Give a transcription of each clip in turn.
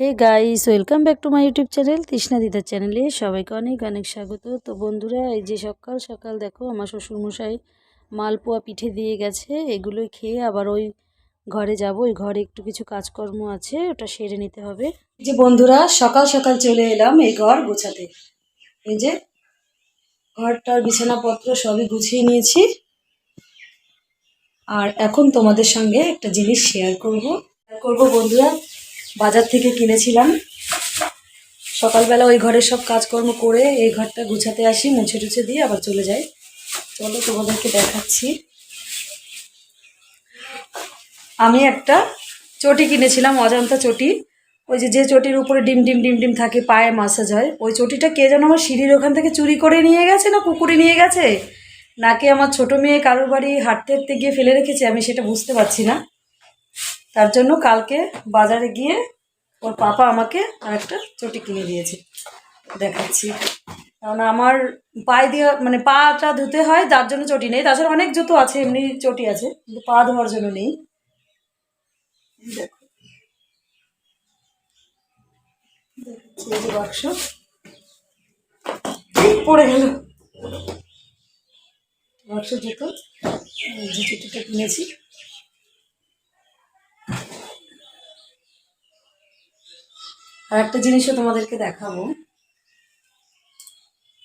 Hey guys, welcome back to my YouTube channel Trishna দিদার চ্যানেলে সবাইকে অনেক অনেক স্বাগত। তো বন্ধুরা, এই যে সকাল সকাল দেখো, আমার শ্বশুরমশাই মালপোয়া পিঠে দিয়ে গেছে, এগুলোই খেয়ে আবার ওই ঘরে যাব। ওই ঘরে একটু কিছু কাজকর্ম আছে, ওটা সেরে নিতে হবে। যে বন্ধুরা, সকাল সকাল চলে এলাম এই ঘর গোছাতে। এই যে ঘরটার বিছানাপত্র সবই গুছিয়ে নিয়েছি। আর এখন তোমাদের সঙ্গে একটা জিনিস শেয়ার করব। করব বন্ধুরা বাজার থেকে কিনেছিলাম। সকালবেলা ওই ঘরের সব কাজকর্ম করে এই ঘরটা গুছাতে আসি, মুছে টুছে দিয়ে আবার চলে যাই। চলো তোমাদেরকে দেখাচ্ছি। আমি একটা চটি কিনেছিলাম, অজন্তা চটি। ওই যে যে চটির উপরে ডিম ডিম ডিম ডিম থাকে, পায়ে মাসাজ হয়। ওই চটিটা কে যেন আমার সিঁড়ির ওখান থেকে চুরি করে নিয়ে গেছে না কুকুরে নিয়ে গেছে? নাকি আমার ছোট মেয়ে কারোর বাড়ি হাঁটতে হাঁটতে গিয়ে ফেলে রেখেছে? আমি সেটা বুঝতে পারছি না। তার জন্য কালকে বাজারে গিয়ে ওর পাপা আমাকে আর একটা চটি কিনে দিয়েছে। দেখাচ্ছি। কারণ আমার পায়ে দিয়ে মানে পাটা ধুতে হয়, যার জন্য চটি নেই। তাছাড়া অনেক জুতো আছে, এমনি চটি আছে, কিন্তু পা ধোয়ার জন্য নেই। দেখো। বাক্স। পড়ে গেল। বাক্স জুতো যে কিনেছি। আর একটা জিনিসও তোমাদেরকে দেখাবো।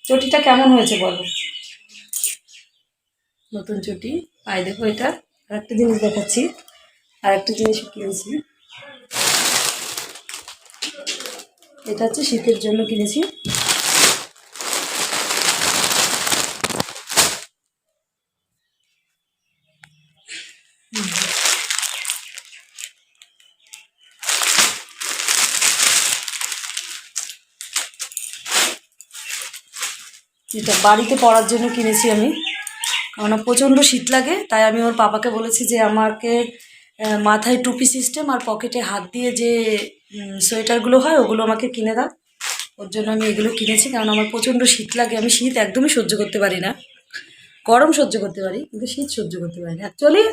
চটিটা কেমন হয়েছে বলো? নতুন চটি। পায়ে দেখো এটা। আর একটা জিনিস দেখাচ্ছি। আর একটা জিনিস কিনেছি এটা হচ্ছে শীতের জন্য কিনেছি। এটা বাড়িতে পড়ার জন্য কিনেছি আমি। কারণ প্রচণ্ড শীত লাগে, তাই আমি ওর পাপাকে বলেছি যে আমাকে মাথায় টুপি সিস্টেম আর পকেটে হাত দিয়ে যে সোয়েটারগুলো হয়, ওগুলো আমাকে কিনে দাও। ওর জন্য আমি এগুলো কিনেছি, কারণ আমার প্রচণ্ড শীত লাগে। আমি শীত একদমই সহ্য করতে পারি না। গরম সহ্য করতে পারি, কিন্তু শীত সহ্য করতে পারি না। অ্যাকচুয়ালি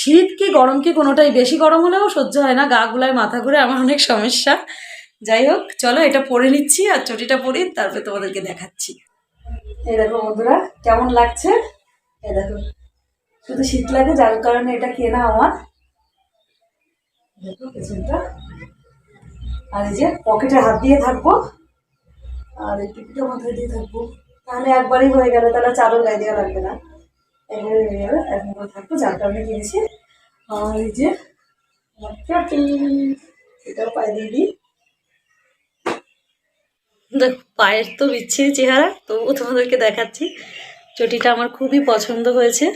শীত কি গরম কি কোনোটাই। বেশি গরম হলেও সহ্য হয় না, গা গুলায় মাথা ঘুরে, আমার অনেক সমস্যা। যাই হোক, চলো এটা পরে নিচ্ছি আর চটিটা পরি তারপরে তোমাদেরকে দেখাচ্ছি। এই দেখো বন্ধুরা, কেমন লাগছে? এই দেখো, শুধু শীত লাগে, যার কারণে এটা কেনা আমার। দেখো পেছনটা। আর এই যে পকেটে হাত দিয়ে থাকব, আর এই টুপিটা মাথায় দিয়ে থাকব। তাহলে একবারই হয়ে গেল, তাহলে চাদর গায়ে দেওয়া লাগবে না। একবারে হয়ে যাবে একবার থাকব যার কারণে কিনেছি। আর এই যে এটাও পায়ে দিয়ে দিই। দেখ, পায়ের তো বিচ্ছিরি চেহারা, তবুও তোমাদেরকে দেখাচ্ছি। চটিটা আমার খুবই পছন্দ হয়েছে।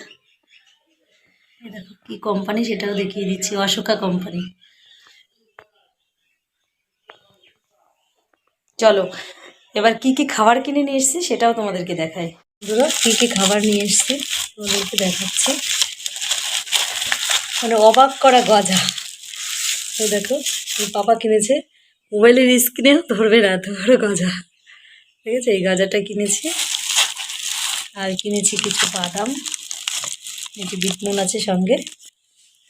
দেখো, কি কোম্পানি সেটাও দেখিয়ে দিচ্ছি, অশোকা কোম্পানি চলো, এবার কি কি খাবার কিনে নিয়ে এসেছি সেটাও তোমাদেরকে দেখায় বন্ধুরা, কী কী খাবার নিয়ে এসেছি তোমাদেরকে দেখাচ্ছি। মানে অবাক করা গজা। তো দেখো পাপা কিনেছে মোবাইলের স্ক্রিনেও ধরবে না বড় গজা। ঠিক আছে, এই গজাটা কিনেছি। আর কিনেছি কিছু বাদাম। যে বিটনুন আছে সঙ্গে।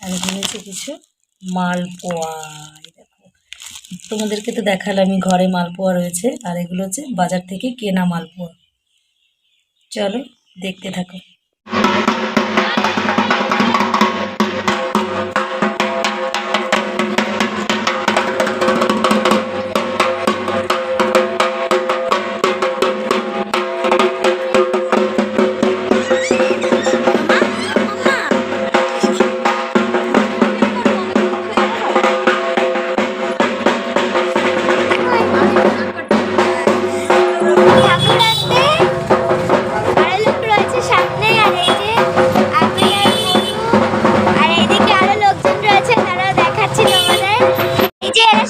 আর কিনেছি কিছু মালপোয়া। দেখো, তোমাদেরকে তো দেখালামই, ঘরে মালপোয়া রয়েছে। আর এগুলো হচ্ছে বাজার থেকে কেনা মালপোয়া। চলো, দেখতে থাকো।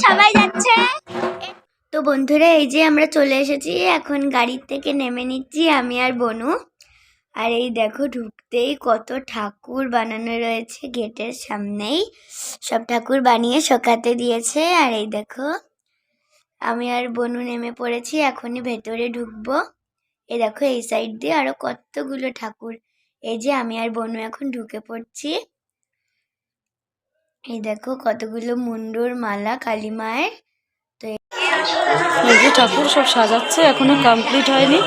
সবাই যাচ্ছে। তো বন্ধুরা, এই যে আমরা চলে এসেছি, এখন গাড়ির থেকে নেমে নিচ্ছি আমি আর বনু। আর এই দেখো, ঢুকতেই কত ঠাকুর বানানো রয়েছে গেটের সামনেই। সব ঠাকুর বানিয়ে শোকাতে দিয়েছে, আর এই দেখো, আমি আর বনু নেমে পড়েছি, এখনই ভেতরে ঢুকবো। এই দেখো, এই সাইড দিয়ে আরও কতগুলো ঠাকুর। এই যে আমি আর বনু এখন ঢুকে পড়ছি। এই দেখো কতগুলো মুন্ডুর মালা, কালী মায়ের। এই ঠাকুর সব সাজাচ্ছে, এখনও কমপ্লিট হয়নি।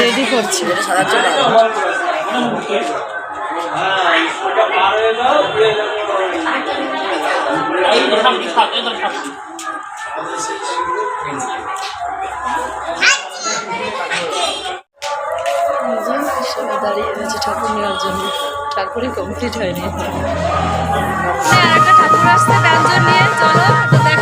রেডি করছে। দাঁড়িয়ে রয়েছে ঠাকুর নেওয়ার জন্য। ঠাকুরই কমপ্লিট হয়নি। হ্যাঁ, আর একটা ঠাকুর আসছে ব্যঞ্জন নিয়ে চলো তোমাদের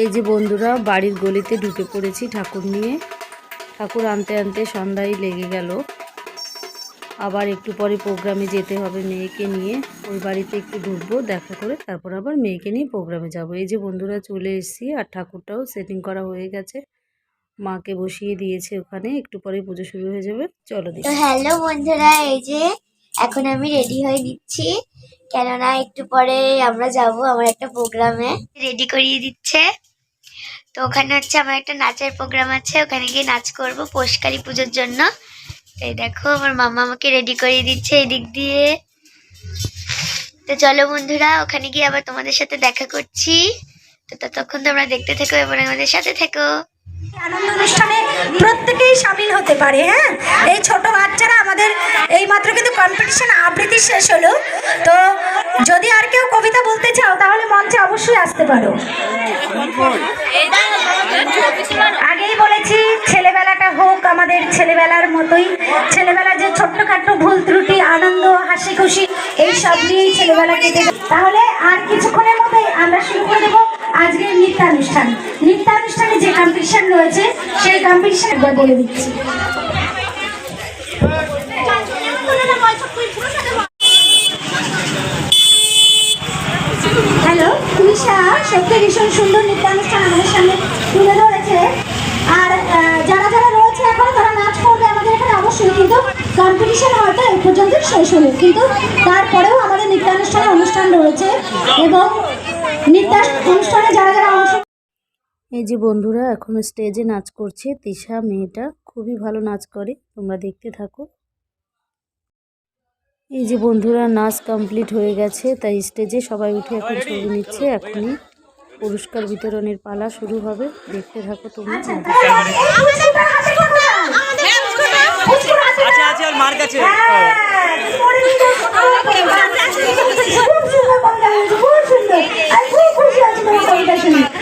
এই যে বন্ধুরা বাড়ির গলিতে ঢুকে পড়েছি ঠাকুর নিয়ে। ঠাকুর আনতে আনতে সন্ধ্যায় লেগে গেল। আবার একটু পরে প্রোগ্রামে যেতে হবে মেয়েকে নিয়ে। ওই বাড়িতে একটু ঢুকবো দেখা করে তারপর আবার মেয়েকে নিয়ে প্রোগ্রামে যাব। এই যে বন্ধুরা চলে এসেছি আর ঠাকুরটাও সেটিং করা হয়ে গেছে। মাকে বসিয়ে দিয়েছে ওখানে একটু পরে পুজো শুরু হয়ে যাবে। চলো তো হ্যালো বন্ধুরা এই যে এখন আমি রেডি হয়ে নিচ্ছি। কেননা একটু পরে আমরা যাব আমার একটা প্রোগ্রামে। রেডি করিয়ে দিচ্ছে। তো ওখানে হচ্ছে আমার একটা নাচের প্রোগ্রাম আছে, ওখানে গিয়ে নাচ করব পোষকালী পুজোর জন্য। এই দেখো, আমার মামা আমাকে রেডি করিয়ে দিচ্ছে এই দিক দিয়ে। তো চলো বন্ধুরা, ওখানে গিয়ে আবার তোমাদের সাথে দেখা করছি। তো ততক্ষণ তোমরা দেখতে থেকো এবং আমাদের সাথে থেকো। আনন্দ অনুষ্ঠানে প্রত্যেকেই সামিল হতে পারে হ্যাঁ? এই ছোট বাচ্চারা আমাদের এই মাত্র কিন্তু কম্পিটিশন আবৃত্তি শেষ হলো। তো যদি আর কেউ কবিতা বলতে চাও, তাহলে মঞ্চে অবশ্যই আসতে পারো। আগেই বলেছি, ছেলেবেলাটা হোক আমাদের ছেলেবেলার মতোই। ছেলেবেলা যে ছোট্টখাট্ট ভুল ত্রুটি, আনন্দ হাসি খুশি এই সব নিয়েই ছেলেবেলা কেটে তাহলে আর কিছুক্ষণের মধ্যেই আমরা শুরু করে দেবো আজকের নৃত্যানুষ্ঠান নৃত্যানুষ্ঠানে যে কম্পিটিশন রয়েছে সেই কম্পিটিশন একবার বলে দিচ্ছি। হ্যালো তুষা সত্যি ভীষণ সুন্দর নৃত্যানুষ্ঠান আমাদের সামনে তুলে ধরেছে। আর যারা যারা রয়েছে এখন তারা নাচ করবে আমাদের এখানে অবশ্যই, কিন্তু কম্পিটিশন হয়তো এই পর্যন্ত শেষ হলো কিন্তু তারপরেও আমাদের নৃত্যানুষ্ঠানের অনুষ্ঠান রয়েছে এবং নৃত্য অনুষ্ঠানে যারা যারা অংশ এই যে বন্ধুরা এখন স্টেজে নাচ করছে তিশা মেয়েটা খুবই ভালো নাচ করে তোমরা দেখতে থাকো এই যে বন্ধুরা নাচ কমপ্লিট হয়ে গেছে তাই স্টেজে সবাই উঠে এখন ছবি নিচ্ছে এখনই পুরস্কার বিতরণের পালা শুরু হবে দেখতে থাকো তোমরা আচ্ছা আছে আছে ওর মার কাছে খুব সুন্দর খুব সুন্দর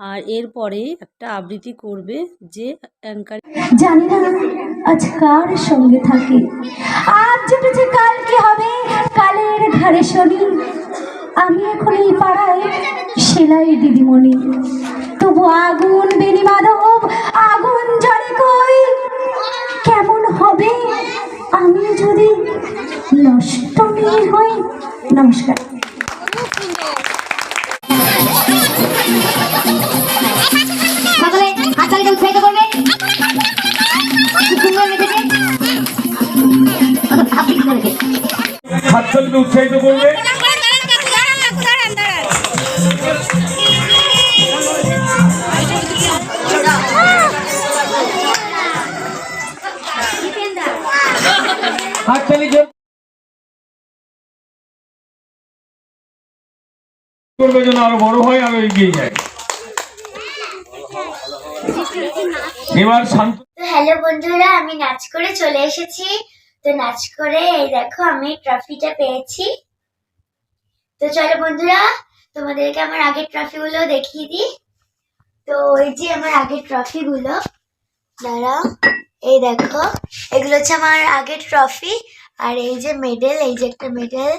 আর এরপরে একটা আবৃত্তি করবে যে অ্যাঙ্কার জানি না আজ কার সঙ্গে থাকি। আজ জুটেছে কাল কি হবে? কালের ঘরে শনি। আমি এখন এই পাড়ায় সেলাই দিদিমণি। তবু আগুন বেনি মাধব, আগুন জলে কই? কেমন হবে? আমি যদি নষ্ট মেয়ে হই নমস্কার। দিয়ে উৎসাহিত উৎসাহিত করবে। আরও বড় হয় আরও এগিয়ে যায়। হ্যালো বন্ধুরা, আমি নাচ করে চলে এসেছি। তো নাচ করে, এই দেখো, আমি ট্রফিটা পেয়েছি। তো চলো বন্ধুরা, তোমাদেরকে আমার আগের ট্রফিগুলো দেখিয়ে দিই। তো এই যে আমার আগের ট্রফিগুলো, দাঁড়াও। এই দেখো, এগুলো হচ্ছে আমার আগের ট্রফি। আর এই যে মেডেল এই যে একটা মেডেল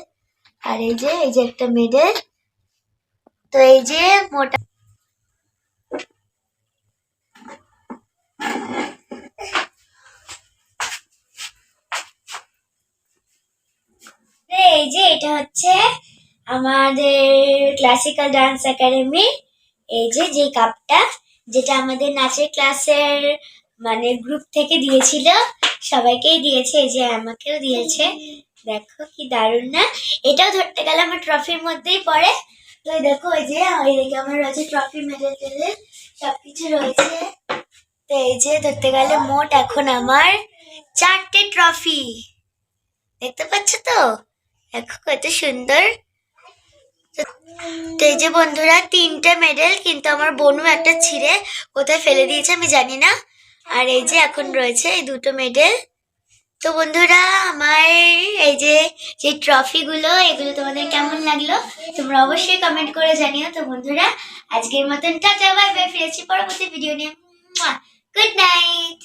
আর এই যে এই যে একটা মেডেল তো এই যে মোটা এই যে, এটা হচ্ছে আমাদের ক্লাসিক্যাল ডান্স একাডেমি এই যে যে কাপটা যেটা আমাদের নাচের ক্লাসের মানে গ্রুপ থেকে দিয়েছিল, সবাইকেই দিয়েছে, এই যে আমাকেও দিয়েছে। দেখো কি দারুণ না। এটাও ধরতে গেলে আমার ট্রফির মধ্যেই পড়ে। তো দেখো, এই যে এইদিকে আমার রয়েছে ট্রফি মেডেল সবকিছু রয়েছে। তো এই যে ধরতে গেলে মোট এখন আমার চারটে ট্রফি দেখতে পাচ্ছ তো? দেখো কত সুন্দর। তো এই যে বন্ধুরা, তিনটে মেডেল কিন্তু আমার বোনু একটা ছিঁড়ে কোথায় ফেলে দিয়েছে আমি জানি না। আর এই যে এখন রয়েছে এই দুটো মেডেল তো বন্ধুরা, আমার এই যে যে ট্রফিগুলো এগুলো তোমাদের কেমন লাগল? তোমরা অবশ্যই কমেন্ট করে জানিও তো বন্ধুরা। আজকের মতন টাটা বাই বাই ফিরেছি পরবর্তী ভিডিও নিয়ে। Good night.